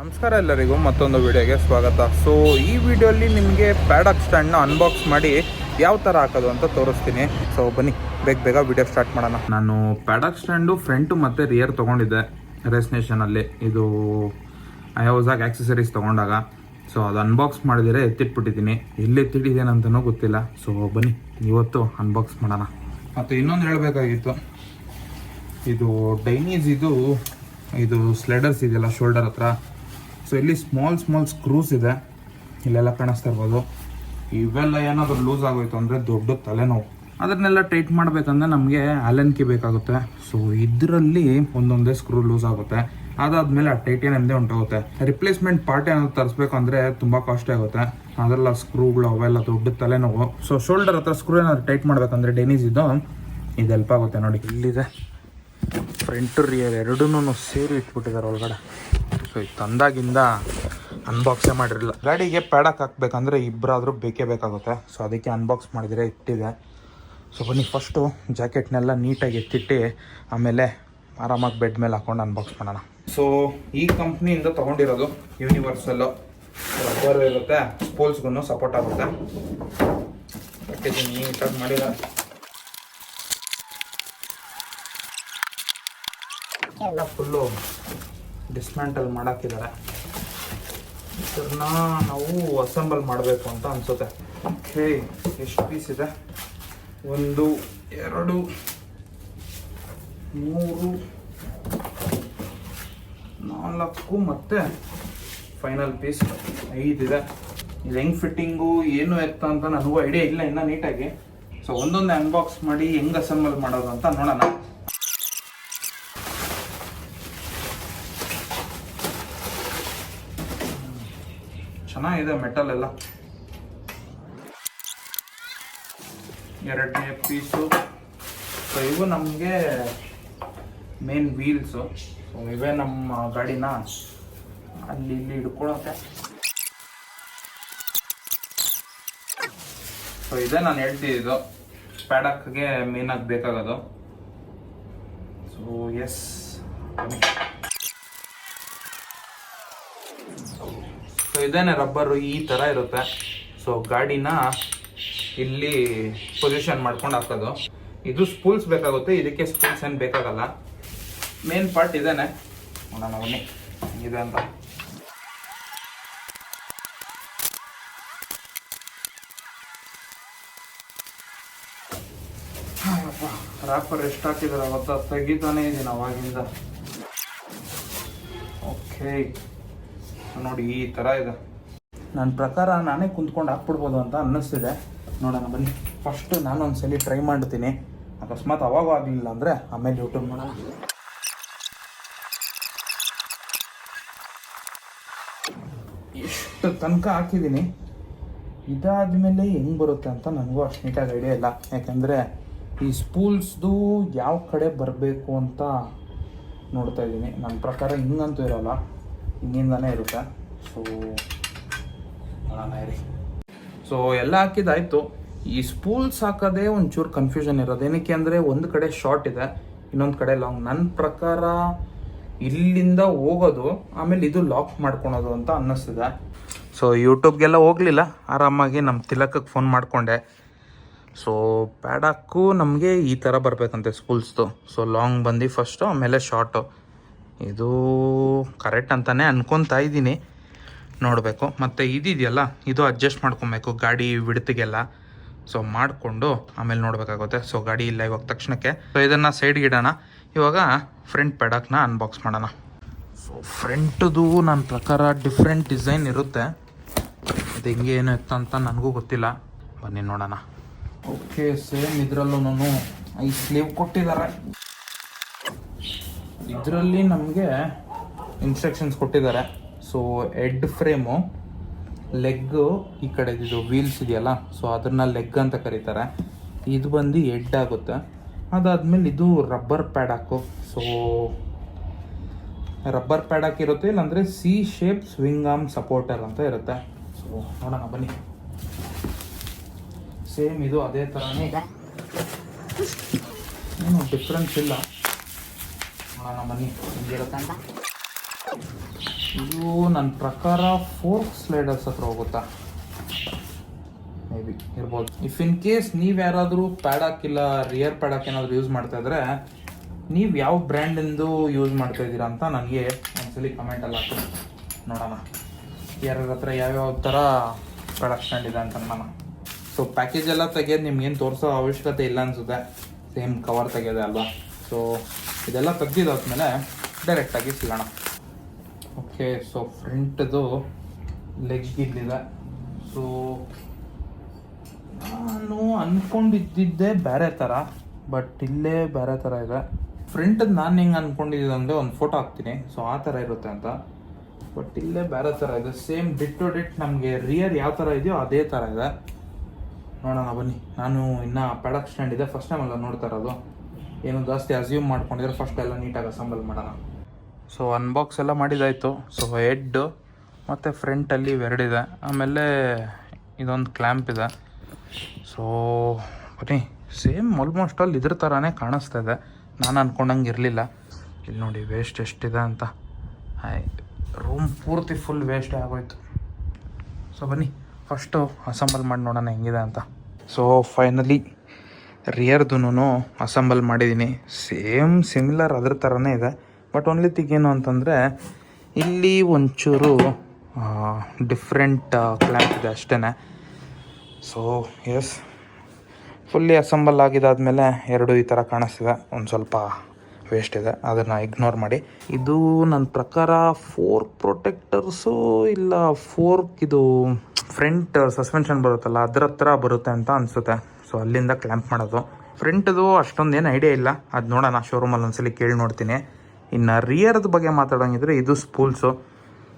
ನಮಸ್ಕಾರ ಎಲ್ಲರಿಗೂ ಮತ್ತೊಂದು ವಿಡಿಯೋಗೆ ಸ್ವಾಗತ. ಸೊ ಈ ವಿಡಿಯೋಲಿ ನಿಮಗೆ ಪ್ಯಾಡಕ್ ಸ್ಟ್ಯಾಂಡ್ನ ಅನ್ಬಾಕ್ಸ್ ಮಾಡಿ ಯಾವ ಥರ ಹಾಕೋದು ಅಂತ ತೋರಿಸ್ತೀನಿ. ಸೊ ಬನ್ನಿ, ಬೇಗ ಬೇಗ ವಿಡಿಯೋ ಸ್ಟಾರ್ಟ್ ಮಾಡೋಣ. ನಾನು ಪ್ಯಾಡಕ್ ಸ್ಟ್ಯಾಂಡು ಫ್ರಂಟು ಮತ್ತು ರಿಯರ್ ತೊಗೊಂಡಿದ್ದೆ ರೆಸ್ಟಿನೇಷನಲ್ಲಿ ನೇಷನಲ್ಲಿ ಇದು ಐಹೌಸಾಗಿ ಆಕ್ಸೆಸರೀಸ್ ತೊಗೊಂಡಾಗ. ಸೊ ಅದು ಅನ್ಬಾಕ್ಸ್ ಮಾಡಿದರೆ ಎತ್ತಿಟ್ಬಿಟ್ಟಿದ್ದೀನಿ. ಎಲ್ಲಿ ಎತ್ತಿಟ್ಟಿದ್ದೇನೆ ಗೊತ್ತಿಲ್ಲ. ಸೊ ಬನ್ನಿ, ಇವತ್ತು ಅನ್ಬಾಕ್ಸ್ ಮಾಡೋಣ. ಮತ್ತು ಇನ್ನೊಂದು ಹೇಳಬೇಕಾಗಿತ್ತು. ಇದು ಡೈನೀಸ್ ಇದು ಇದು ಸ್ಲೆಡರ್ಸ್ ಇದೆಯಲ್ಲ ಶೋಲ್ಡರ್ ಹತ್ರ. ಸೊ ಇಲ್ಲಿ ಸ್ಮಾಲ್ ಸ್ಮಾಲ್ ಸ್ಕ್ರೂಸ್ ಇದೆ. ಇಲ್ಲೆಲ್ಲ ಕಾಣಿಸ್ತಾ ಇರ್ಬೋದು. ಇವೆಲ್ಲ ಏನಾದರೂ ಲೂಸ್ ಆಗೋಯ್ತು ಅಂದರೆ ದೊಡ್ಡ ತಲೆನೋವು. ಅದನ್ನೆಲ್ಲ ಟೈಟ್ ಮಾಡಬೇಕಂದ್ರೆ ನಮಗೆ ಅಲೆನ್ಕಿ ಬೇಕಾಗುತ್ತೆ. ಸೊ ಇದರಲ್ಲಿ ಒಂದೊಂದೇ ಸ್ಕ್ರೂ ಲೂಸ್ ಆಗುತ್ತೆ. ಅದಾದ್ಮೇಲೆ ಆ ಟೈಟೇನಿಯಮ್ದೇ ಉಂಟಾಗುತ್ತೆ. ರಿಪ್ಲೇಸ್ಮೆಂಟ್ ಪಾರ್ಟ್ ಏನಾದ್ರು ತರಿಸ್ಬೇಕು ಅಂದರೆ ತುಂಬ ಕಾಸ್ಟ್ಲಿ ಆಗುತ್ತೆ. ಅದೆಲ್ಲ ಸ್ಕ್ರೂಗಳು ಅವೆಲ್ಲ ದೊಡ್ಡ ತಲೆನೋವು. ಸೊ ಶೋಲ್ಡರ್ ಹತ್ರ ಸ್ಕ್ರೂ ಏನಾದ್ರು ಟೈಟ್ ಮಾಡಬೇಕಂದ್ರೆ ಡೆನೀಸ್ ಇದು. ಇದು ಹೆಲ್ಪ್ ಆಗುತ್ತೆ ನೋಡಿ. ಇಲ್ಲಿದೆ. ಫ್ರಂಟ್ ರಿಯರ್ ಎರಡೂ ಸೇರಿ ಇಟ್ಬಿಟ್ಟಿದ್ದಾರೆ ಒಳಗಡೆ. ಸೊ ತಂದಾಗಿಂದ ಅನ್ಬಾಕ್ಸೇ ಮಾಡಿರಲಿಲ್ಲ. ಗಾಡಿಗೆ ಪ್ಯಾಡಕ್ ಹಾಕ್ಬೇಕಂದ್ರೆ ಇಬ್ಬರಾದರೂ ಬೇಕೇ ಬೇಕಾಗುತ್ತೆ. ಸೊ ಅದಕ್ಕೆ ಅನ್ಬಾಕ್ಸ್ ಮಾಡಿದರೆ ಇಟ್ಟಿದೆ. ಸೊ ಬನ್ನಿ ಫಸ್ಟು ಜಾಕೆಟ್ನೆಲ್ಲ ನೀಟಾಗಿ ಎತ್ತಿಟ್ಟು ಆಮೇಲೆ ಆರಾಮಾಗಿ ಬೆಡ್ ಮೇಲೆ ಹಾಕೊಂಡು ಅನ್ಬಾಕ್ಸ್ ಮಾಡೋಣ. ಸೊ ಈ ಕಂಪ್ನಿಯಿಂದ ತೊಗೊಂಡಿರೋದು ಯೂನಿವರ್ಸಲ್ಲು ರಬ್ಬರ್ ಇರುತ್ತೆ. ಸ್ಪೋಲ್ಸ್ಗೂ ಸಪೋರ್ಟ್ ಆಗುತ್ತೆ. ಪ್ಯಾಕೇಜಿಂಗ್ ನೀಟಾಗಿ ಮಾಡಿದ್ದಾರೆ ಎಲ್ಲ ಫುಲ್ಲು ಡಿಸ್ಮ್ಯಾಂಟಲ್ ಮಾಡಾಕಿದ್ದಾರೆ ಇದನ್ನ ನಾವು ಅಸೆಂಬಲ್ ಮಾಡಬೇಕು ಅಂತ ಅನ್ಸುತ್ತೆ. ಹೇ ಎಷ್ಟು ಪೀಸ್ ಇದೆ? ಒಂದು, ಎರಡು, ಮೂರು, ನಾಲ್ಕು ಮತ್ತೆ ಫೈನಲ್ ಪೀಸ್ ಐದಿದೆ ಇದು. ಹೆಂಗೆ ಫಿಟ್ಟಿಂಗು ಏನು ಎತ್ತ ಅಂತ ನನಗೂ ಐಡಿಯಾ ಇಲ್ಲ ಇನ್ನೂ ನೀಟಾಗಿ ಸೊ ಒಂದೊಂದೇ ಅನ್ಬಾಕ್ಸ್ ಮಾಡಿ ಹೆಂಗ್ ಅಸೆಂಬಲ್ ಮಾಡೋದು ಅಂತ ನೋಡೋಣ. ಚೆನ್ನಾಗಿದೆ ಮೆಟಲ್ ಎಲ್ಲ. ಎರಡನೇ ಪೀಸು ಸೊ ಇವು ನಮಗೆ ಮೇನ್ ವೀಲ್ಸು ಸೊ ಇವೇ ನಮ್ಮ ಗಾಡಿನ ಅಲ್ಲಿ ಇಲ್ಲಿ ಹಿಡ್ಕೊಳಕ್ಕೆ ಸೊ ಇದೇ ನಾನು ಹೇಳ್ತಿದ್ದು ಪ್ಯಾಡಕ್ಗೆ ಮೇನಾಗಿ ಬೇಕಾಗೋದು. ಸೊ ಎಸ್ ಸೊ ಇದೇನೆ ರಬ್ಬರು ಈ ಥರ ಇರುತ್ತೆ. ಸೊ ಗಾಡಿನ ಇಲ್ಲಿ ಪೊಸಿಷನ್ ಮಾಡ್ಕೊಂಡು ಹಾಕೋದು ಇದು ಸ್ಪೂಲ್ಸ್ ಬೇಕಾಗುತ್ತೆ. ಇದಕ್ಕೆ ಸ್ಪೂಲ್ಸ್ ಏನು ಬೇಕಾಗಲ್ಲ. ಮೇನ್ ಪಾರ್ಟ್ ಇದೇನೆ. ನೋಡೋಣ ಇದೆ ಅಂತ. ರಾಪರ್ ಎಷ್ಟು ಹಾಕಿದಾರೆ? ಅವತ್ತ ತೆಗಿತಾನೆ ಇದೀನಿ ಅವಾಗಿಂದ. ಓಕೆ ನೋಡಿ ಈ ಥರ ಇದೆ. ನನ್ನ ಪ್ರಕಾರ ನಾನೇ ಕುಂತ್ಕೊಂಡು ಹಾಕ್ಬಿಡ್ಬೋದು ಅಂತ ಅನ್ನಿಸ್ತಿದೆ. ನೋಡೋಣ ಬನ್ನಿ. ಫಸ್ಟ್ ನಾನು ಒಂದ್ಸಲಿ ಟ್ರೈ ಮಾಡ್ತೀನಿ. ಅಕಸ್ಮಾತ್ ಅವಾಗ ಆಗಲಿಲ್ಲ ಅಂದರೆ ಆಮೇಲೆ ಯೂಟ್ಯೂಬ್ ನೋಡೋಣ. ಎಷ್ಟು ತನಕ ಹಾಕಿದ್ದೀನಿ. ಇದಾದ್ಮೇಲೆ ಹೆಂಗೆ ಬರುತ್ತೆ ಅಂತ ನನಗೂ ಅಷ್ಟು ನೀಟಾಗಿ ಐಡಿಯಾ ಇಲ್ಲ. ಯಾಕೆಂದರೆ ಈ ಸ್ಪೂಲ್ಸ್ದು ಯಾವ ಕಡೆ ಬರಬೇಕು ಅಂತ ನೋಡ್ತಾ ಇದ್ದೀನಿ. ನನ್ನ ಪ್ರಕಾರ ಹಿಂಗಂತೂ ಇರೋಲ್ಲ. ಹಿಂಗಿಂದಾನೇ ಇರುತ್ತೆ. ಸೊ ನೋಡೋಣ ಸೊ ಎಲ್ಲ ಹಾಕಿದಾಯ್ತು. ಈ ಸ್ಪೂಲ್ಸ್ ಹಾಕೋದೇ ಒಂಚೂರು ಕನ್ಫ್ಯೂಷನ್ ಇರೋದು. ಏನಕ್ಕೆ ಅಂದರೆ ಒಂದು ಕಡೆ ಶಾರ್ಟ್ ಇದೆ, ಇನ್ನೊಂದು ಕಡೆ ಲಾಂಗ್ ನನ್ನ ಪ್ರಕಾರ ಇಲ್ಲಿಂದ ಹೋಗೋದು, ಆಮೇಲೆ ಇದು ಲಾಕ್ ಮಾಡ್ಕೊಳೋದು ಅಂತ ಅನ್ನಿಸ್ತಿದೆ. ಸೊ ಯೂಟ್ಯೂಬ್ಗೆಲ್ಲ ಹೋಗಲಿಲ್ಲ. ಆರಾಮಾಗಿ ನಮ್ಮ ತಿಲಕಕ್ಕೆ ಫೋನ್ ಮಾಡಿಕೊಂಡೆ. ಸೊ ಪ್ಯಾಡಕ್ಕೂ ನಮಗೆ ಈ ಥರ ಬರಬೇಕಂತೆ ಸ್ಕೂಲ್ಸ್ದು ಸೊ ಲಾಂಗ್ ಬಂದು ಫಸ್ಟು ಆಮೇಲೆ ಶಾರ್ಟು ಇದು ಕರೆಕ್ಟ್ ಅಂತಲೇ ಅನ್ಕೊತಾ ಇದ್ದೀನಿ. ನೋಡಬೇಕು. ಮತ್ತು ಇದಿದೆಯಲ್ಲ, ಇದು ಅಡ್ಜಸ್ಟ್ ಮಾಡ್ಕೊಬೇಕು ಗಾಡಿ ವಿಡ್ತಿಗೆಲ್ಲ. ಸೊ ಮಾಡಿಕೊಂಡು ಆಮೇಲೆ ನೋಡಬೇಕಾಗುತ್ತೆ. ಸೊ ಗಾಡಿ ಇಲ್ಲ ಇವಾಗ ತಕ್ಷಣಕ್ಕೆ. ಸೊ ಇದನ್ನು ಸೈಡ್ಗೆ ಇಡೋಣ ಇವಾಗ ಫ್ರಂಟ್ ಪ್ಯಾಡಕ್ನ ಅನ್ಬಾಕ್ಸ್ ಮಾಡೋಣ. ಸೊ ಫ್ರಂಟ್ದು ನನ್ನ ಪ್ರಕಾರ ಡಿಫ್ರೆಂಟ್ ಡಿಸೈನ್ ಇರುತ್ತೆ. ಅದು ಹೆಂಗೆ ಏನು ಇತ್ತು ಅಂತ ನನಗೂ ಗೊತ್ತಿಲ್ಲ. ಬನ್ನಿ ನೋಡೋಣ. ಓಕೆ ಸೇಮ್ ಇದರಲ್ಲೂ ಐ ಸ್ಲೀವ್ ಕೊಟ್ಟಿದ್ದಾರೆ. ಇದರಲ್ಲಿ ನಮಗೆ ಇನ್ಸ್ಟ್ರಕ್ಷನ್ಸ್ ಕೊಟ್ಟಿದ್ದಾರೆ. ಸೊ ಎಡ್ ಫ್ರೇಮು ಲೆಗ್ಗು ಈ ಕಡೆ ಇದು ವೀಲ್ಸ್ ಇದೆಯಲ್ಲ ಸೊ ಅದನ್ನ ಲೆಗ್ ಅಂತ ಕರೀತಾರೆ. ಇದು ಬಂದು ಎಡ್ ಆಗುತ್ತೆ. ಅದಾದ್ಮೇಲೆ ಇದು ರಬ್ಬರ್ ಪ್ಯಾಡ್ ಹಾಕು ಸೊ ರಬ್ಬರ್ ಪ್ಯಾಡ್ ಹಾಕಿರುತ್ತೆ ಇಲ್ಲಾಂದರೆ C shape swing arm supporter ಅಂತ ಇರುತ್ತೆ. ಸೊ ನೋಡೋಣ, ಬನ್ನಿ. ಸೇಮ್ ಇದು, ಅದೇ ಥರನೇ ಇದೆ. ಏನು ಡಿಫ್ರೆನ್ಸ್ ಇಲ್ಲ. ನೋಡೋಣ ಬನ್ನಿ. ಹೆಂಗಿರುತ್ತೆ ಅಂತ? ಇದು ನನ್ನ ಪ್ರಕಾರ ಫೋರ್ಕ್ ಸ್ಲೈಡರ್ಸ್ ಹತ್ರ ಹೋಗುತ್ತಾ? ಮೇ ಬಿ ಇರ್ಬೋದು. ಇಫ್ ಇನ್ ಕೇಸ್ ನೀವು ಯಾರಾದರೂ ಪ್ಯಾಡಕ್ ಇಲ್ಲ ರಿಯರ್ ಪ್ಯಾಡಕ್ ಏನಾದರೂ ಯೂಸ್ ಮಾಡ್ತಾ ಇದ್ರೆ, ನೀವು ಯಾವ ಬ್ರ್ಯಾಂಡಿಂದು ಯೂಸ್ ಮಾಡ್ತಾ ಇದ್ದೀರಾ ಅಂತ ನನಗೆ ಒಂದ್ಸಲಿ ಕಮೆಂಟಲ್ಲಿ ಹಾಕಿ ನೋಡೋಣ. ಯಾರ್ಯಾರ ಹತ್ರ ಯಾವ್ಯಾವ ಥರ ಪ್ರಾಡಕ್ಟ್ ಸ್ಟ್ಯಾಂಡ್ ಇದೆ ಅಂತ ನಾನು ಸೊ ಪ್ಯಾಕೇಜ್ ಎಲ್ಲ ತೆಗೆಯೋದು ನಿಮ್ಗೆ ಏನು ತೋರಿಸೋ ಅವಶ್ಯಕತೆ ಇಲ್ಲ ಅನಿಸುತ್ತೆ. ಸೇಮ್ ಕವರ್ ತೆಗೆಯೋದೆ ಅಲ್ವಾ? ಸೊ ಇದೆಲ್ಲ ತೆಗ್ದಿದ್ದಾದ್ಮೇಲೆ ಡೈರೆಕ್ಟಾಗಿ ಸಿಗೋಣ ಓಕೆ ಸೊ ಫ್ರಂಟ್ದು ಲೆಗ್ ಇಲ್ಲಿದೆ. ಸೊ ನಾನು ಅನ್ಕೊಂಡಿದ್ದಿದ್ದೆ ಬೇರೆ ಥರ ಬಟ್ ಇಲ್ಲೇ ಬೇರೆ ಥರ ಇದೆ. ಫ್ರಂಟದ್ದು ನಾನು ಹಿಂಗೆ ಅನ್ಕೊಂಡಿದ್ದೆ ಅಂದರೆ ಒಂದು ಫೋಟೋ ಹಾಕ್ತೀನಿ. ಸೊ ಆ ಥರ ಇರುತ್ತೆ ಅಂತ. ಬಟ್ ಇಲ್ಲೇ ಬೇರೆ ಥರ ಇದೆ. ಸೇಮ್ ಡಿಟ್ ಟು ಡಿಟ್ ನಮಗೆ ರಿಯರ್ ಯಾವ ಥರ ಇದೆಯೋ ಅದೇ ಥರ ಇದೆ. ನೋಡೋಣ ಬನ್ನಿ. ನಾನು ಇನ್ನೂ ಪ್ಯಾಡಕ್ ಸ್ಟ್ಯಾಂಡ್ ಇದೆ. ಫಸ್ಟ್ ಟೈಮ್ ಅಲ್ಲ ನೋಡ್ತಾ ಇರೋದು. ಏನು ಜಾಸ್ತಿ ಅಸ್ಯೂಮ್ ಮಾಡ್ಕೊಂಡಿದ್ರೆ ಫಸ್ಟ್ ಎಲ್ಲ ನೀಟಾಗಿ ಅಸೆಂಬಲ್ ಮಾಡೋಣ. ಸೊ ಅನ್ಬಾಕ್ಸ್ ಎಲ್ಲ ಮಾಡಿದಾಯಿತು. ಸೊ ಹೆಡ್ ಮತ್ತು ಫ್ರಂಟಲ್ಲಿ ಇವೆರಡಿದೆ ಆಮೇಲೆ ಇದೊಂದು ಕ್ಲ್ಯಾಂಪ್ ಇದೆ. ಸೊ ಬನ್ನಿ. ಸೇಮ್ ಆಲ್ಮೋಸ್ಟ್ ಅಲ್ಲಿ ಇದ್ರ ಥರನೇ ಕಾಣಿಸ್ತಾ ಇದೆ. ನಾನು ಅಂದ್ಕೊಂಡಂಗೆ ಇರಲಿಲ್ಲ. ಇಲ್ಲಿ ನೋಡಿ ವೇಸ್ಟ್ ಎಷ್ಟಿದೆ ಅಂತ. ಹಾಯ್ ರೂಮ್ ಪೂರ್ತಿ ಫುಲ್ ವೇಸ್ಟೇ ಆಗೋಯ್ತು. ಸೊ ಬನ್ನಿ. ಫಸ್ಟು ಅಸೆಂಬಲ್ ಮಾಡಿ ನೋಡೋಣ ಹೆಂಗಿದೆ ಅಂತ. ಸೊ ಫೈನಲಿ ರಿಯರ್ದು ಅಸೆಂಬಲ್ ಮಾಡಿದ್ದೀನಿ ಸೇಮ್ ಸಿಮಿಲರ್ ಅದ್ರ ಥರನೇ ಇದೆ. ಬಟ್ ತಿಗ್ ಏನು ಅಂತಂದರೆ, ಇಲ್ಲಿ ಒಂಚೂರು ಡಿಫ್ರೆಂಟ್ ಕ್ಲ್ಯಾಂಪ್ ಇದೆ ಅಷ್ಟೇ ಸೊ ಎಸ್ ಫುಲ್ಲಿ ಅಸೆಂಬಲ್ ಆಗಿದ್ದಾದಮೇಲೆ ಎರಡು ಈ ಥರ ಕಾಣಿಸ್ತಿದೆ. ಒಂದು ಸ್ವಲ್ಪ ವೇಸ್ಟ್ ಇದೆ. ಅದನ್ನು ಇಗ್ನೋರ್ ಮಾಡಿ. ಇದು ನನ್ನ ಪ್ರಕಾರ ಫೋರ್ ಪ್ರೊಟೆಕ್ಟರ್ಸು ಇಲ್ಲ ಫೋರ್ಕ್ ಇದು ಫ್ರಂಟ್ ಸಸ್ಪೆನ್ಷನ್ ಬರುತ್ತಲ್ಲ, ಅದ್ರ ಹತ್ರ ಬರುತ್ತೆ ಅಂತ ಅನಿಸುತ್ತೆ. ಸೊ ಅಲ್ಲಿಂದ ಕ್ಲ್ಯಾಂಪ್ ಮಾಡೋದು. ಫ್ರಂಟ್ದು ಅಷ್ಟೊಂದೇನು ಐಡಿಯಾ ಇಲ್ಲ. ಅದು ನೋಡೋಣ ಶೋರೂಮಲ್ಲಿ ಒಂದ್ಸಲಿ ಕೇಳಿ ನೋಡ್ತೀನಿ. ಇನ್ನು ರಿಯರ್ದ ಬಗ್ಗೆ ಮಾತಾಡೋಂಗಿದ್ರೆ ಇದು ಸ್ಪೂಲ್ಸು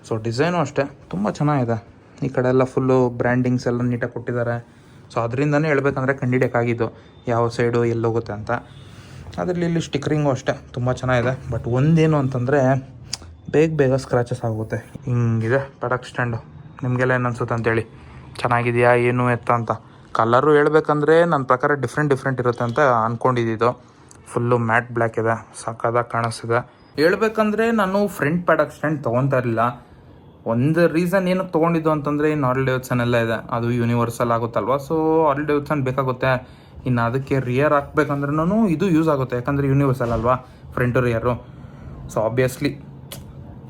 ಸೊ ಡಿಸೈನು ಅಷ್ಟೇ. ತುಂಬ ಚೆನ್ನಾಗಿದೆ. ಈ ಕಡೆ ಎಲ್ಲ ಫುಲ್ಲು ಬ್ರ್ಯಾಂಡಿಂಗ್ಸ್ ಎಲ್ಲ ನೀಟಾಗಿ ಕೊಟ್ಟಿದ್ದಾರೆ. ಸೊ ಅದರಿಂದನೇ ಹೇಳ್ಬೇಕಂದ್ರೆ ಕಂಡಿಡಿಯೋಕ್ಕಾಗಿದ್ದು ಯಾವ ಸೈಡು ಎಲ್ಲೋಗುತ್ತೆ ಅಂತ. ಅದರಲ್ಲಿ ಇಲ್ಲಿ ಸ್ಟಿಕ್ಕರಿಂಗು ಅಷ್ಟೇ. ತುಂಬ ಚೆನ್ನಾಗಿದೆ. ಬಟ್ ಒಂದೇನು ಅಂತಂದರೆ ಬೇಗ ಬೇಗ ಸ್ಕ್ರಾಚಸ್ ಆಗುತ್ತೆ. ಹಿಂಗಿದೆ ಪ್ರಾಡಕ್ಟ್ ಸ್ಟ್ಯಾಂಡು ನಿಮಗೆಲ್ಲ ಏನು ಅನಿಸುತ್ತೆ ಅಂತೇಳಿ. ಚೆನ್ನಾಗಿದೆಯಾ, ಏನು ಎತ್ತ ಅಂತ. ಕಲರು ಹೇಳ್ಬೇಕಂದ್ರೆ ನನ್ನ ಪ್ರಕಾರ ಡಿಫ್ರೆಂಟ್ ಡಿಫ್ರೆಂಟ್ ಇರುತ್ತೆ ಅಂತ ಅಂದ್ಕೊಂಡಿದ್ದು ಫುಲ್ಲು ಮ್ಯಾಟ್ ಬ್ಲ್ಯಾಕ್ ಇದೆ. ಸಾಕಾದಾಗ ಕಾಣಿಸ್ತಿದೆ. ಹೇಳ್ಬೇಕಂದ್ರೆ ನಾನು ಫ್ರಂಟ್ ಪ್ಯಾಡ್ ಸ್ಟ್ಯಾಂಡ್ ತೊಗೊತಾ ಇರಲಿಲ್ಲ. ಒಂದು ರೀಸನ್ ಏನಕ್ಕೆ ತೊಗೊಂಡಿದ್ದು ಅಂತಂದರೆ ಇನ್ನು ಆರ್ಲ್ ಡೇವ್ಸನ್ ಎಲ್ಲ ಇದೆ. ಅದು ಯೂನಿವರ್ಸಲ್ ಆಗುತ್ತಲ್ವ? ಸೊ ಆಲ್ ಡೇವ್ಸನ್ ಬೇಕಾಗುತ್ತೆ. ಇನ್ನು ಅದಕ್ಕೆ ರಿಯರ್ ಹಾಕ್ಬೇಕಂದ್ರೂ ಇದು ಯೂಸ್ ಆಗುತ್ತೆ. ಯಾಕಂದರೆ ಯೂನಿವರ್ಸಲ್ ಅಲ್ವಾ? ಫ್ರಂಟ್ ರಿಯರು ಸೊ ಆಬ್ವಿಯಸ್ಲಿ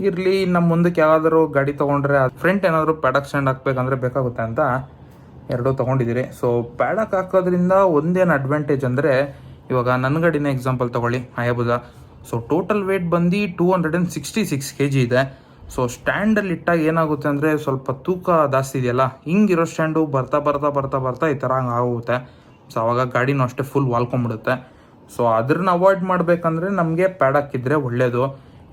ಇರಲಿ ನಮ್ಮ ಮುಂದಕ್ಕೆ ಯಾವಾದರೂ ಗಾಡಿ ತೊಗೊಂಡ್ರೆ ಫ್ರಂಟ್ ಏನಾದರೂ ಪ್ಯಾಡಕ್ ಸ್ಟ್ಯಾಂಡ್ ಹಾಕ್ಬೇಕಂದ್ರೆ ಬೇಕಾಗುತ್ತೆ ಅಂತ ಎರಡೂ ತೊಗೊಂಡಿದ್ದೀರಿ. ಸೊ ಪ್ಯಾಡಕ್ ಹಾಕೋದ್ರಿಂದ ಒಂದೇನು ಅಡ್ವಾಂಟೇಜ್ ಅಂದರೆ, ಇವಾಗ ನನ್ನ ಗಾಡಿನ ಎಕ್ಸಾಂಪಲ್ ತೊಗೊಳ್ಳಿ ಹಯಾಬುಜ ಸೊ ಟೋಟಲ್ ವೇಟ್ ಬಂದು two hundred and sixty six K G ಇದೆ ಸೊ ಸ್ಟ್ಯಾಂಡಲ್ಲಿ ಇಟ್ಟಾಗ ಏನಾಗುತ್ತೆ ಅಂದರೆ, ಸ್ವಲ್ಪ ತೂಕ ಜಾಸ್ತಿ ಇದೆಯಲ್ಲ, ಹಿಂಗಿರೋ ಸ್ಟ್ಯಾಂಡು ಬರ್ತಾ ಬರ್ತಾ ಬರ್ತಾ ಬರ್ತಾ ಈ ಥರ ಹಂಗೆ ಆಗುತ್ತೆ ಸೊ ಅವಾಗ ಗಾಡಿನೂ ಅಷ್ಟೇ ಫುಲ್ ವಾಲ್ಕೊಂಬಿಡುತ್ತೆ ಸೊ ಅದನ್ನ ಅವಾಯ್ಡ್ ಮಾಡಬೇಕಂದ್ರೆ ನಮಗೆ ಪ್ಯಾಡಕ್ ಇದ್ದರೆ ಒಳ್ಳೆಯದು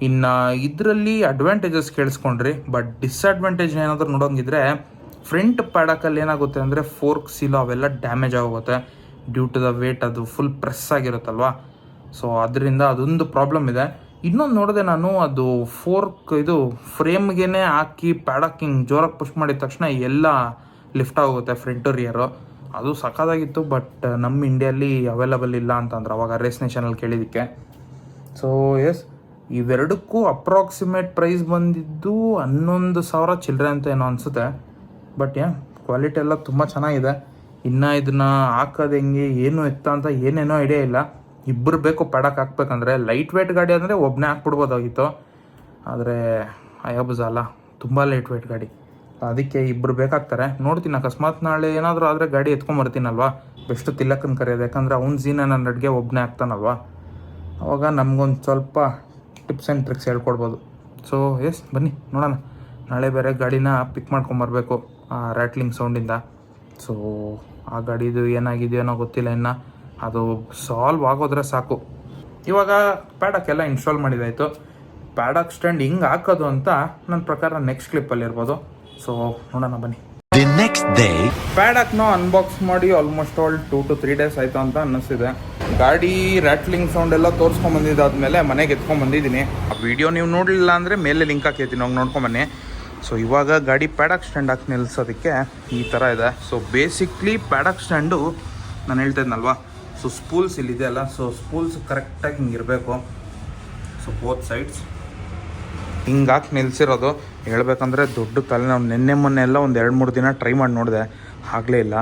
ಇನ್ನು ಇದರಲ್ಲಿ ಅಡ್ವಾಂಟೇಜಸ್ ಕೇಳಿಸ್ಕೊಂಡ್ರಿ ಬಟ್ ಡಿಸ್ಅಡ್ವಾಂಟೇಜ್ ಏನಾದರೂ ನೋಡೋಂಗಿದ್ರೆ ಫ್ರಂಟ್ ಪ್ಯಾಡಕಲ್ಲಿ ಏನಾಗುತ್ತೆ ಅಂದರೆ ಫೋರ್ಕ್ ಸೀಲು ಅವೆಲ್ಲ ಡ್ಯಾಮೇಜ್ ಆಗೋಗುತ್ತೆ ಡ್ಯೂ ಟು ದ ವೇಟ್, ಅದು ಫುಲ್ ಪ್ರೆಸ್ ಆಗಿರುತ್ತಲ್ವ? ಸೊ ಅದರಿಂದ ಅದೊಂದು ಪ್ರಾಬ್ಲಮ್ ಇದೆ. ಇನ್ನೊಂದು ನೋಡಿದೆ ನಾನು, ಅದು ಫೋರ್ಕ್ ಇದು ಫ್ರೇಮ್ಗೆ ಹಾಕಿ ಪ್ಯಾಡಕ್ ಹಿಂಗೆ ಜೋರಾಗಿ ಪುಷ್ ಮಾಡಿದ ತಕ್ಷಣ ಎಲ್ಲ ಲಿಫ್ಟ್ ಆಗೋಗುತ್ತೆ ಫ್ರಂಟ್ ರಿಯರು. ಅದು ಸಖತ್ತಾಗಿತ್ತು, ಬಟ್ ನಮ್ಮ ಇಂಡಿಯಲ್ಲಿ ಅವೈಲಬಲ್ ಇಲ್ಲ ಅಂತಂದ್ರೆ ಅವಾಗ ರೇಸ್ ನೇಷನಲ್ಲಿ ಕೇಳಿದ್ದಕ್ಕೆ. ಸೊ ಎಸ್ ಇವೆರಡಕ್ಕೂ ಅಪ್ರಾಕ್ಸಿಮೇಟ್ ಪ್ರೈಸ್ ಬಂದಿದ್ದು ಹನ್ನೊಂದು ಸಾವಿರ ಚಿಲ್ಲರೆ ಅಂತ ಏನೋ ಅನಿಸುತ್ತೆ. ಬಟ್ ಯಾ ಕ್ವಾಲಿಟಿ ಎಲ್ಲ ತುಂಬ ಚೆನ್ನಾಗಿದೆ. ಇನ್ನು ಇದನ್ನ ಹಾಕೋದು ಹೆಂಗೆ, ಏನು ಎತ್ತ ಅಂತ ಏನೇನೋ ಐಡಿಯಾ ಇಲ್ಲ. ಇಬ್ಬರು ಬೇಕು ಪಡಕ್ಕೆ ಹಾಕ್ಬೇಕಂದ್ರೆ ಲೈಟ್ ವೇಟ್ ಗಾಡಿ ಅಂದರೆ ಒಬ್ಬನೇ ಹಾಕ್ಬಿಡ್ಬೋದಾಗಿತ್ತು ಆದರೆ ಅಯೋಬಜ ಅಲ್ಲ ತುಂಬ ಲೈಟ್ ವೇಟ್ ಗಾಡಿ. ಅದಕ್ಕೆ ಇಬ್ಬರು ಬೇಕಾಗ್ತಾರೆ. ನೋಡ್ತೀನಿ, ಅಕಸ್ಮಾತ್ ನಾಳೆ ಏನಾದರೂ ಆದರೆ ಗಾಡಿ ಎತ್ಕೊಂಬರ್ತೀನಲ್ವಾ ಬೆಸ್ಟ್ ತಿಲ್ಲಕ್ಕನ ಕರೆಯೋದು, ಯಾಕಂದರೆ ಅವ್ನು ಜೀನ ಹಂಡ್ರೆಡ್ಗೆ ಒಬ್ಬನೇ ಹಾಕ್ತಾನಲ್ವ? ಅವಾಗ ನಮಗೊಂದು ಸ್ವಲ್ಪ ಟಿಪ್ಸ್ ಆ್ಯಂಡ್ ಟ್ರಿಕ್ಸ್ ಹೇಳ್ಕೊಡ್ಬೋದು. ಸೊ ಎಸ್ ಬನ್ನಿ, ನೋಡೋಣ. ನಾಳೆ ಬೇರೆ ಗಾಡಿನ ಪಿಕ್ ಮಾಡ್ಕೊಂಬರ್ಬೇಕು. ರ್ಯಾಟ್ಲಿಂಗ್ ಸೌಂಡಿಂದ ಸೊ ಆ ಗಾಡಿದು ಏನಾಗಿದೆಯೋ ಗೊತ್ತಿಲ್ಲ ಇನ್ನು. ಅದು ಸಾಲ್ವ್ ಆಗೋದ್ರೆ ಸಾಕು. ಇವಾಗ ಪ್ಯಾಡಕ್ ಎಲ್ಲ ಇನ್ಸ್ಟಾಲ್ ಮಾಡಿದಾಯಿತು. ಪ್ಯಾಡಕ್ ಸ್ಟ್ಯಾಂಡ್ ಹಿಂಗೆ ಹಾಕೋದು ಅಂತ ನನ್ನ ಪ್ರಕಾರ ನೆಕ್ಸ್ಟ್ ಕ್ಲಿಪ್ಪಲ್ಲಿ ಇರ್ಬೋದು. ಸೊ ನೋಡೋಣ ಬನ್ನಿ. ದಿ ನೆಕ್ಸ್ಟ್ ಡೇ ಪ್ಯಾಡಕ್ನ ಅನ್ಬಾಕ್ಸ್ ಮಾಡಿ almost all two to three days ಆಯಿತು ಅಂತ ಅನ್ನಿಸ್ತಿದೆ. ಗಾಡಿ ರ್ಯಾಟ್ಲಿಂಗ್ ಸೌಂಡ್ ಎಲ್ಲ ತೋರಿಸ್ಕೊಂಡ್ ಬಂದಿದ್ದಾದ್ಮೇಲೆ ಮನೆಗೆ ಎತ್ಕೊಂಬಂದಿದ್ದೀನಿ ಆ ವಿಡಿಯೋ ನೀವು ನೋಡಲಿಲ್ಲ ಅಂದರೆ ಮೇಲೆ ಲಿಂಕ್ ಹಾಕಿರ್ತೀನಿ ಹೋಗಿ ನೋಡ್ಕೊಂಬನ್ನಿ ಸೊ ಇವಾಗ ಗಾಡಿ ಪ್ಯಾಡಕ್ ಸ್ಟ್ಯಾಂಡ್ ಹಾಕಿ ನಿಲ್ಸೋದಕ್ಕೆ ಈ ಥರ ಇದೆ. ಸೊ ಬೇಸಿಕ್ಲಿ ಪ್ಯಾಡಕ್ ಸ್ಟ್ಯಾಂಡು ನಾನು ಹೇಳ್ತಾಯಿದ್ನಲ್ವ ಸೊ ಸ್ಪೂಲ್ಸ್ ಇಲ್ಲಿದೆ ಅಲ್ಲ. ಸೊ ಸ್ಪೂಲ್ಸ್ ಕರೆಕ್ಟಾಗಿ ಹಿಂಗೆ ಇರಬೇಕು. ಸೊ ಬೋತ್ ಸೈಡ್ಸ್ ಹಿಂಗಾಕಿ ನಿಲ್ಸಿರೋದು. ಹೇಳ್ಬೇಕಂದ್ರೆ ದೊಡ್ಡ ತಲೆ ನಾವು ನಿನ್ನೆ ಮೊನ್ನೆ ಎಲ್ಲ ಒಂದು ಎರಡು ಮೂರು ದಿನ ಟ್ರೈ ಮಾಡಿ ನೋಡಿದೆ. ಆಗಲೇ ಇಲ್ಲ.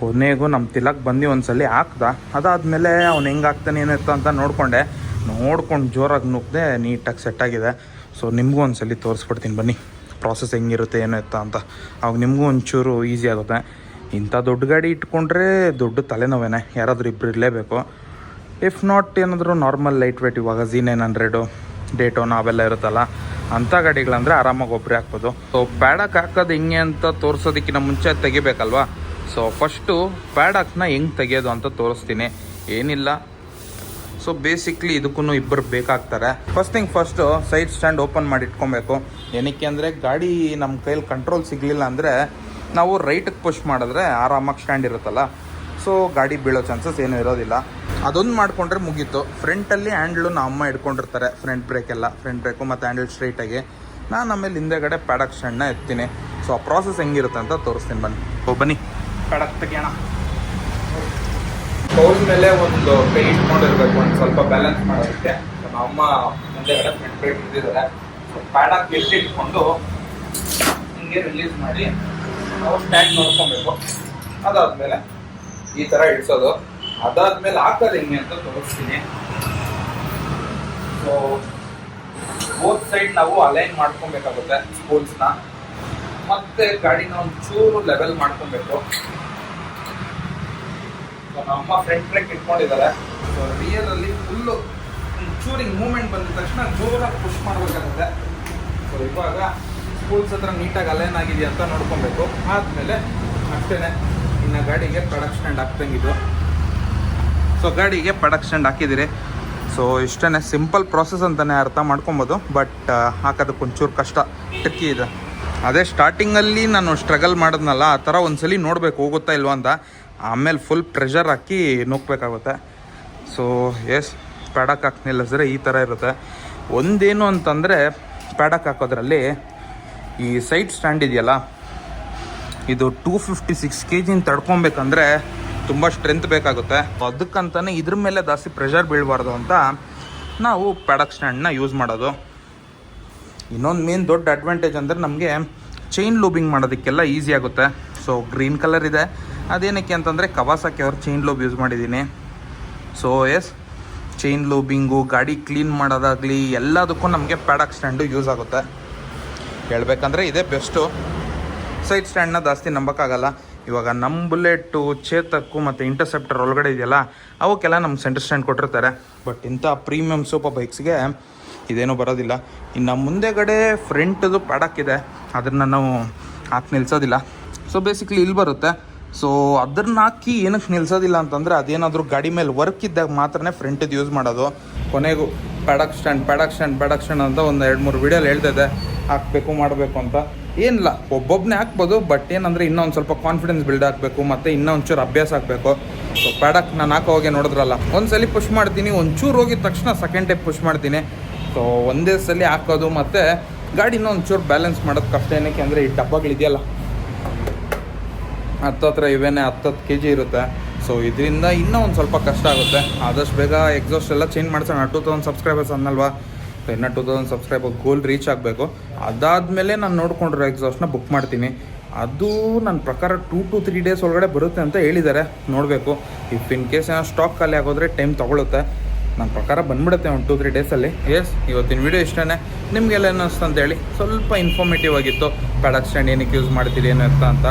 ಕೊನೆಗೂ ನಮ್ಮ ತಿಲಕ್ ಬಂದು ಸಲ ಹಾಕ್ದ. ಅದಾದಮೇಲೆ ಅವ್ನು ಹೆಂಗೆ ಹಾಕ್ತಾನೆ ಏನಿತ್ತು ಅಂತ ನೋಡಿಕೊಂಡೆ. ನೋಡ್ಕೊಂಡು ಜೋರಾಗಿ ನುಗ್ದೆ ನೀಟಾಗಿ ಸೆಟ್ ಆಗಿದೆ. ಸೊ ನಿಮಗೂ ಒಂದ್ಸಲಿ ತೋರಿಸ್ಬಿಡ್ತೀನಿ, ಬನ್ನಿ. ಪ್ರಾಸೆಸ್ ಹೆಂಗಿರುತ್ತೆ, ಏನೋ ಎತ್ತ ಅಂತ. ಅವಾಗ ನಿಮಗೂ ಒಂಚೂರು ಈಸಿ ಆಗುತ್ತೆ. ಇಂಥ ದೊಡ್ಡ ಗಾಡಿ ಇಟ್ಕೊಂಡ್ರೆ ದೊಡ್ಡ ತಲೆನೋವೇನೆ. ಯಾರಾದರೂ ಇಬ್ಬರು ಇರಲೇಬೇಕು. ಇಫ್ ನಾಟ್ ಏನಾದರೂ ನಾರ್ಮಲ್ ಲೈಟ್ ವೇಟ್ ಇವಾಗ ಝಿ ನೈನ್ ಹಂಡ್ರೆಡು ಡೇಟೋನ ಅವೆಲ್ಲ ಇರುತ್ತಲ್ಲ, ಅಂಥ ಗಾಡಿಗಳಂದರೆ ಆರಾಮಾಗಿ ಒಬ್ಬರೇ ಹಾಕ್ಬೋದು. ಸೊ ಪ್ಯಾಡಕ್ ಹಾಕೋದು ಹೆಂಗೆ ಅಂತ ತೋರಿಸೋದಕ್ಕಿಂತ ಮುಂಚೆ ತೆಗಿಬೇಕಲ್ವಾ? ಸೊ ಫಸ್ಟು ಪ್ಯಾಡಕ್ನ ಹೆಂಗೆ ತೆಗಿಯೋದು ಅಂತ ತೋರಿಸ್ತೀನಿ. ಏನಿಲ್ಲ. ಸೊ ಬೇಸಿಕ್ಲಿ ಇದಕ್ಕೂ ಇಬ್ಬರು ಬೇಕಾಗ್ತಾರೆ. First thing first side stand open ಮಾಡಿ ಇಟ್ಕೊಬೇಕು ಏನಕ್ಕೆ ಅಂದರೆ, ಗಾಡಿ ನಮ್ಮ ಕೈಯಲ್ಲಿ ಕಂಟ್ರೋಲ್ ಸಿಗಲಿಲ್ಲ ಅಂದರೆ, ನಾವು ರೈಟಿಗೆ ಪುಷ್ ಮಾಡಿದ್ರೆ ಆರಾಮಾಗಿ ಸ್ಟ್ಯಾಂಡ್ ಇರುತ್ತಲ್ಲ. ಸೊ ಗಾಡಿ ಬೀಳೋ ಚಾನ್ಸಸ್ ಏನೂ ಇರೋದಿಲ್ಲ. ಅದೊಂದು ಮಾಡಿಕೊಂಡ್ರೆ ಮುಗೀತು. ಫ್ರಂಟಲ್ಲಿ ಹ್ಯಾಂಡ್ಲು ನಮ್ಮ ಅಮ್ಮ ಇಟ್ಕೊಂಡಿರ್ತಾರೆ ಫ್ರಂಟ್ ಬ್ರೇಕ್ ಎಲ್ಲ ಫ್ರಂಟ್ ಬ್ರೇಕು ಮತ್ತು ಹ್ಯಾಂಡಲ್ ಸ್ಟ್ರೈಟಾಗಿ ನಾನು ಆಮೇಲೆ ಹಿಂದೆಗಡೆ ಪ್ಯಾಡಕ್ ಸ್ಟ್ಯಾಂಡ್ನ ಎತ್ತೀನಿ. ಸೊ ಆ ಪ್ರಾಸೆಸ್ ಹೆಂಗಿರುತ್ತೆ ಅಂತ ತೋರಿಸ್ತೀನಿ ಬನ್ನಿ. ಓ ಬನ್ನಿ. ಪ್ಯಾಡಕ್ ತೆಗಿಯೋಣ. ಬೌಲ್ ಮೇಲೆ ಒಂದು ಕೈ ಇಟ್ಕೊಂಡಿರ್ಬೇಕು ಒಂದು ಸ್ವಲ್ಪ ಬ್ಯಾಲೆನ್ಸ್ ಮಾಡೋದಕ್ಕೆ. ನಮ್ಮ ಅಮ್ಮ ಮುಂದೆಗಡೆ ಫ್ರಂಟ್ ಬ್ರೇಕ್ ಇದ್ದಿದ್ದಾರೆ ಪ್ಯಾಡಕ್ ಎಲ್ಲಿ ಇಟ್ಕೊಂಡು ಹಿಂಗೆ ರಿಲೀಸ್ ಮಾಡಿ ನಾವು ಸ್ಟ್ಯಾಂಡ್ ನೋಡ್ಕೊಬೇಕು. ಅದಾದ್ಮೇಲೆ ಈ ತರ ಇಡ್ಸೋದು ಅದಾದ್ಮೇಲೆ ಹಾಕೋದು ಹಿಂಗೆ ಅಂತ ತೋರಿಸ್ತೀನಿ. ಸೊ ಬೋತ್ ಸೈಡ್ ನಾವು ಅಲೈನ್ ಮಾಡ್ಕೊಬೇಕಾಗುತ್ತೆ ಸ್ಪೋಲ್ಸ್ನ ಮತ್ತೆ ಗಾಡಿನ ಒಂಚೂರು ಲೆವೆಲ್ ಮಾಡ್ಕೊಬೇಕು. ನಮ್ಮ ಫ್ರಂಟ್ ಬ್ರೇಕ್ ಇಟ್ಕೊಂಡಿದ್ದಾರೆ. ಸೊ ರಿಯಲ್ ಅಲ್ಲಿ ಫುಲ್ಲು ಚೂರಿಂಗ್ ಮೂವ್ಮೆಂಟ್ ಬಂದ ತಕ್ಷಣ ಜೋರಾಗಿ ಪುಷ್ ಮಾಡಬೇಕಾಗುತ್ತೆ. ಸೊ ಇವಾಗ ಸ್ಕೂಲ್ಸ್ ಹತ್ರ ನೀಟಾಗಿ ಅಲೈನ್ ಆಗಿದೆಯಾ ಅಂತ ನೋಡ್ಕೊಬೇಕು. ಆದಮೇಲೆ ಅಷ್ಟೇ ಇನ್ನು ಗಾಡಿಗೆ ಪ್ರೊಡಕ್ಷನ್ ಸ್ಟ್ಯಾಂಡ್ ಹಾಕ್ದಂಗಿದ್ದು ಸೊ ಗಾಡಿಗೆ ಪ್ರೊಡಕ್ಷನ್ ಸ್ಟ್ಯಾಂಡ್ ಹಾಕಿದ್ದೀರಿ ಸೊ ಇಷ್ಟೇ ಸಿಂಪಲ್ ಪ್ರಾಸೆಸ್ ಅಂತಲೇ ಅರ್ಥ ಮಾಡ್ಕೊಬೋದು. ಬಟ್ ಹಾಕೋದಕ್ಕೆ ಒಂಚೂರು ಕಷ್ಟ ಟ್ರಿಕ್ಕಿ ಇದೆ. ಅದೇ ಸ್ಟಾರ್ಟಿಂಗಲ್ಲಿ ನಾನು ಸ್ಟ್ರಗಲ್ ಮಾಡಿದ್ನಲ್ಲ, ಆ ಥರ ಒಂದ್ಸಲಿ ನೋಡಬೇಕು, ಹೋಗುತ್ತಾ ಇಲ್ವಾ ಅಂತ. ಆಮೇಲೆ ಫುಲ್ ಪ್ರೆಷರ್ ಹಾಕಿ ನುಗ್ಬೇಕಾಗುತ್ತೆ. ಸೊ ಎಸ್ ಪ್ಯಾಡಕ್ ಹಾಕಿ ನಿಲ್ಲಿಸಿದ್ರೆ ಈ ಥರ ಇರುತ್ತೆ. ಒಂದೇನು ಅಂತಂದರೆ ಪ್ಯಾಡಕ್ ಹಾಕೋದ್ರಲ್ಲಿ ಈ ಸೈಡ್ ಸ್ಟ್ಯಾಂಡ್ ಇದೆಯಲ್ಲ, ಇದು ಟೂ ಫಿಫ್ಟಿ ಸಿಕ್ಸ್ ಕೆ ಜಿನ ತಡ್ಕೊಬೇಕಂದ್ರೆ ತುಂಬ ಸ್ಟ್ರೆಂತ್ ಬೇಕಾಗುತ್ತೆ. ಅದಕ್ಕಂತಲೇ ಇದ್ರ ಮೇಲೆ ಜಾಸ್ತಿ ಪ್ರೆಷರ್ ಬೀಳಬಾರ್ದು ಅಂತ ನಾವು ಪ್ಯಾಡಕ್ ಸ್ಟ್ಯಾಂಡ್ನ ಯೂಸ್ ಮಾಡೋದು. ಇನ್ನೊಂದು ಮೇನ್ ದೊಡ್ಡ ಅಡ್ವಾಂಟೇಜ್ ಅಂದರೆ ನಮಗೆ ಚೈನ್ ಲೂಬಿಂಗ್ ಮಾಡೋದಕ್ಕೆಲ್ಲ ಈಸಿ ಆಗುತ್ತೆ. ಸೊ ಗ್ರೀನ್ ಕಲರ್ ಇದೆ. ಅದೇನಕ್ಕೆ ಅಂತಂದರೆ ಕವಾಸಕ್ಕೆ ಅವ್ರು ಚೈನ್ ಲೂಬ್ ಯೂಸ್ ಮಾಡಿದ್ದೀನಿ ಸೊ ಎಸ್ ಚೈನ್ ಲೂಬಿಂಗು ಗಾಡಿ ಕ್ಲೀನ್ ಮಾಡೋದಾಗಲಿ, ಎಲ್ಲದಕ್ಕೂ ನಮಗೆ ಪ್ಯಾಡಕ್ ಸ್ಟ್ಯಾಂಡು ಯೂಸ್ ಆಗುತ್ತೆ. ಹೇಳಬೇಕಂದ್ರೆ ಇದೇ ಬೆಸ್ಟು ಸೈಡ್ ಸ್ಟ್ಯಾಂಡ್ನ ಜಾಸ್ತಿ ನಂಬಕ್ಕಾಗಲ್ಲ. ಇವಾಗ ನಮ್ಮ ಬುಲೆಟು ಚೇತಕ್ಕು ಮತ್ತು ಇಂಟರ್ಸೆಪ್ಟರ್ ಒಳಗಡೆ ಇದೆಯಲ್ಲ, ಅವಕ್ಕೆಲ್ಲ ನಮ್ಮ ಸೆಂಟರ್ ಸ್ಟ್ಯಾಂಡ್ ಕೊಟ್ಟಿರ್ತಾರೆ. ಬಟ್ ಇಂಥ ಪ್ರೀಮಿಯಮ್ ಸೂಪರ್ ಬೈಕ್ಸ್ಗೆ ಇದೇನು ಬರೋದಿಲ್ಲ. ಇನ್ನು ಮುಂದೆಗಡೆ ಫ್ರಂಟದು ಪ್ಯಾಡಕ್ ಇದೆ. ಅದನ್ನು ನಾವು ಹಾಕಿ ನಿಲ್ಲಿಸೋದಿಲ್ಲ ಸೊ ಬೇಸಿಕ್ಲಿ ಇಲ್ಲಿ ಬರುತ್ತೆ. ಸೊ ಅದನ್ನ ಹಾಕಿ ಏನಕ್ಕೆ ನಿಲ್ಸೋದಿಲ್ಲ ಅಂತಂದರೆ ಅದೇನಾದರೂ ಗಾಡಿ ಮೇಲೆ ವರ್ಕ್ ಇದ್ದಾಗ ಮಾತ್ರನೇ ಫ್ರಂಟದ್ದು ಯೂಸ್ ಮಾಡೋದು. ಕೊನೆಗೂ paddock stand paddock stand paddock stand ಅಂತ ಒಂದು ಎರಡು ಮೂರು ವೀಡಿಯೋಲಿ ಹೇಳ್ತಿದ್ದೆ. ಹಾಕಬೇಕು, ಮಾಡಬೇಕು ಅಂತ. ಏನಿಲ್ಲ ಒಬ್ಬೊಬ್ಬನೇ ಹಾಕ್ಬೋದು ಬಟ್ ಏನಂದರೆ ಇನ್ನೊಂದು ಸ್ವಲ್ಪ ಕಾನ್ಫಿಡೆನ್ಸ್ ಬಿಲ್ಡ್ ಆಗಬೇಕು, ಮತ್ತು ಇನ್ನೂ ಒಂಚೂರು ಅಭ್ಯಾಸ ಆಗಬೇಕು. ಸೊ ಪ್ಯಾಡಕ್ ನಾನು ಹಾಕೋ ಹೋಗಿ ನೋಡಿದ್ರಲ್ಲ, ಒಂದ್ಸಲಿ ಪುಷ್ ಮಾಡ್ತೀನಿ, ಒಂಚೂರು ಹೋಗಿದ ತಕ್ಷಣ ಸೆಕೆಂಡ್ ಟೈಪ್ ಪುಷ್ ಮಾಡ್ತೀನಿ. ಸೊ ಒಂದೇ ಸಲ ಹಾಕೋದು, ಮತ್ತು ಗಾಡಿನ ಒಂಚೂರು ಬ್ಯಾಲೆನ್ಸ್ ಮಾಡೋದು ಕಷ್ಟ ಏನಕ್ಕೆ ಅಂದರೆ ಈ ಡಬ್ಬಗಳಿದೆಯಲ್ಲ ಹತ್ತತ್ರ ಇವೇನೆ ಹತ್ತು ಕೆ ಜಿ ಇರುತ್ತೆ. ಸೊ ಇದರಿಂದ ಇನ್ನೂ ಒಂದು ಸ್ವಲ್ಪ ಕಷ್ಟ ಆಗುತ್ತೆ. ಆದಷ್ಟು ಬೇಗ ಎಕ್ಸಾಸ್ಟ್ ಎಲ್ಲ ಚೇಂಜ್ ಮಾಡ್ಸೋಣ. ಟೂ ತೌಸಂಡ್ ಸಬ್ಸ್ಕ್ರೈಬರ್ಸ್ ಅನ್ನಲ್ವಾ ಇನ್ನೂ two thousand subscriber goal reach ಆಗಬೇಕು. ಅದಾದಮೇಲೆ ನಾನು ನೋಡಿಕೊಂಡಿರೋ ಎಕ್ಸಾಸ್ಟ್ನ ಬುಕ್ ಮಾಡ್ತೀನಿ. ಅದು ನನ್ನ ಪ್ರಕಾರ ಟೂ ಟು ತ್ರೀ ಡೇಸ್ ಒಳಗಡೆ ಬರುತ್ತೆ ಅಂತ ಹೇಳಿದ್ದಾರೆ ನೋಡಬೇಕು. ಇಫ್ ಇನ್ ಕೇಸ್ ಏನೋ ಸ್ಟಾಕ್ ಖಾಲಿ ಆಗೋದ್ರೆ ಟೈಮ್ ತೊಗೊಳುತ್ತೆ. ನನ್ನ ಪ್ರಕಾರ ಬಂದ್ಬಿಡುತ್ತೆ ಒಂದು ಟೂ ತ್ರೀ ಡೇಸಲ್ಲಿ ಎಸ್ ಇವತ್ತಿನ ವೀಡಿಯೋ ಇಷ್ಟೇ ನಿಮಗೆಲ್ಲ ಏನು ಅನಿಸ್ತು ಅಂತೇಳಿ ಸ್ವಲ್ಪ ಇನ್ಫಾರ್ಮೇಟಿವ್ ಆಗಿತ್ತು. ಪ್ರಾಡಕ್ಟ್ ಸ್ಟ್ಯಾಂಡ್ ಏನಕ್ಕೆ ಯೂಸ್ ಮಾಡ್ತೀರಿ, ಏನು ಅಂತ.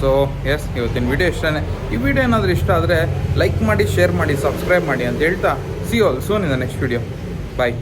ಸೊ ಎಸ್ ಇವತ್ತಿನ ವಿಡಿಯೋ ಇಷ್ಟನೇ. ಈ ವಿಡಿಯೋ ಏನಾದರೂ ಇಷ್ಟ ಆದರೆ ಲೈಕ್ ಮಾಡಿ ಶೇರ್ ಮಾಡಿ ಸಬ್ಸ್ಕ್ರೈಬ್ ಮಾಡಿ ಅಂತ ಹೇಳ್ತಾ. See all soon in the next video bye